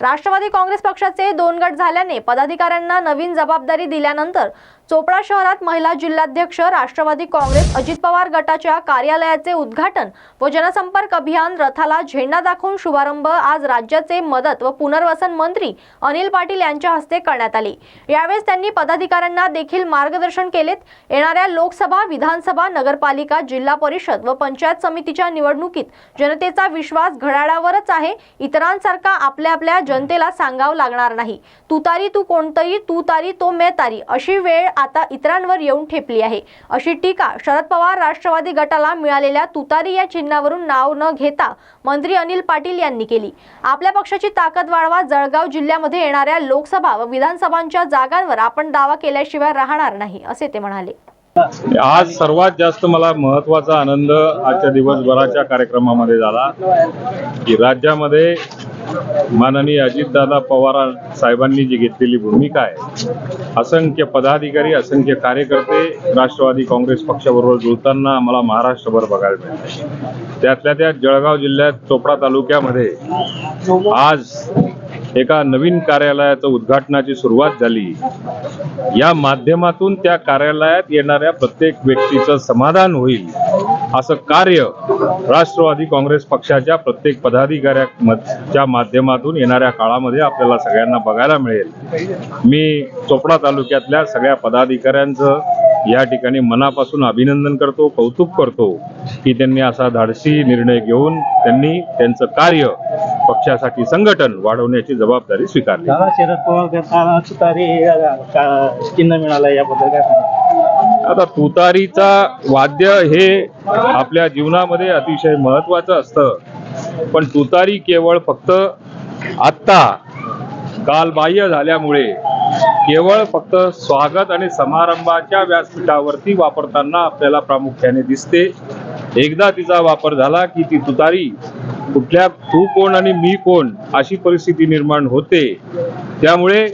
राष्ट्रवादी काँग्रेस पक्षाचे दोन गट झाल्याने पदाधिकाऱ्यांना नवीन जबाबदारी दिल्यानंतर चोपडा शहरात महिला जिल्हाध्यक्ष राष्ट्रवादी काँग्रेस अजित पवार गटाच्या कार्यालयाचे उद्घाटन व जनसंपर्क अभियान रथाला झेंडा दाखवून शुभारंभ आज राज्याचे मदत व पुनर्वसन मंत्री अनिल पाटील यांच्या हस्ते करण्यात आली. यावेळेस त्यांनी पदाधिकाऱ्यांना देखील मार्गदर्शन केलेत. येणाऱ्या लोकसभा विधानसभा नगरपालिका जिल्हा परिषद व पंचायत समितीच्या निवडणुकीत जनतेचा विश्वास घड्याळावरच आहे. इतरांसारखा आपल्या आपल्या जनतेला सांगावं लागणार नाही. तुतारी तू कोणतरी तू तारी तो मे तारी अशी वेळ आता इतरांवर येऊन ठेपली आहे. अशी टीका शरद पवार राष्ट्रवादी गटाला मिळालेल्या तुतारी या चिन्हावरून नाव न घेता मंत्री अनिल पाटील यांनी केली. आपल्या पक्षाची ताकद वाढवा जळगाव जिल्ह्यामध्ये येणाऱ्या लोकसभा व विधानसभांच्या जागांवर आपण दावा केल्याशिवाय राहणार नाही असे ते म्हणाले. आज सर्वात जास्त मला महत्त्वाचा आनंद आजच्या दिवसभराच्या कार्यक्रमामध्ये झाला की राज्यामध्ये माननीय अजितदादा पवार साहेबांनी जी घेतलेली भूमिका आहे असंख्य पदाधिकारी असंख्य कार्यकर्ते राष्ट्रवादी काँग्रेस पक्षाबरोबर जुळताना आम्हाला महाराष्ट्रभर बघायला मिळते त्यातल्या त्यात जळगाव जिल्ह्यात चोपडा तालुक्यामध्ये आज एका नवीन कार्यालयाचं उद्घाटनाची सुरुवात झाली. या माध्यमातून त्या कार्यालयात येणाऱ्या प्रत्येक व्यक्तीचं समाधान होईल. असं कार्य राष्ट्रवादी काँग्रेस पक्षाच्या प्रत्येक पदाधिकाऱ्याच्या माध्यमातून येणाऱ्या काळामध्ये आपल्याला सगळ्यांना बघायला मिळेल. मी चोपडा तालुक्यातल्या सगळ्या पदाधिकाऱ्यांचं या ठिकाणी मनापासून अभिनंदन करतो कौतुक करतो की त्यांनी असा धाडसी निर्णय घेऊन त्यांनी त्यांचं कार्य पक्षासाठी संघटन वाढवण्याची जबाबदारी स्वीकारली. शरद पवार चिन्ह मिळालं याबद्दल काय आता तुतारीचा वाद्य हे आपल्या जीवनामध्ये अतिशय महत्वाचं असतं. पण तुतारी केवळ फक्त आत्ता कालबाह्य झाल्यामुळे केवळ फक्त स्वागत आणि समारंभाच्या व्यासपीठावरती वापरताना आपल्याला प्रामुख्याने दिसते. एकदा तिचा वापर झाला की ती तुतारी कुठल्या तू कोण आणि मी कोण अशी परिस्थिती निर्माण होते. त्यामुळे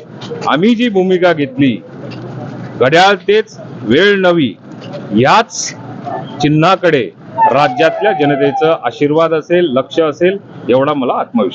आम्ही जी भूमिका घेतली घड्याळ तेच वेळ नवी याच चिन्हाकडे राज्यातल्या जनतेचं आशीर्वाद असेल लक्ष असेल एवढा मला आत्मविश्वास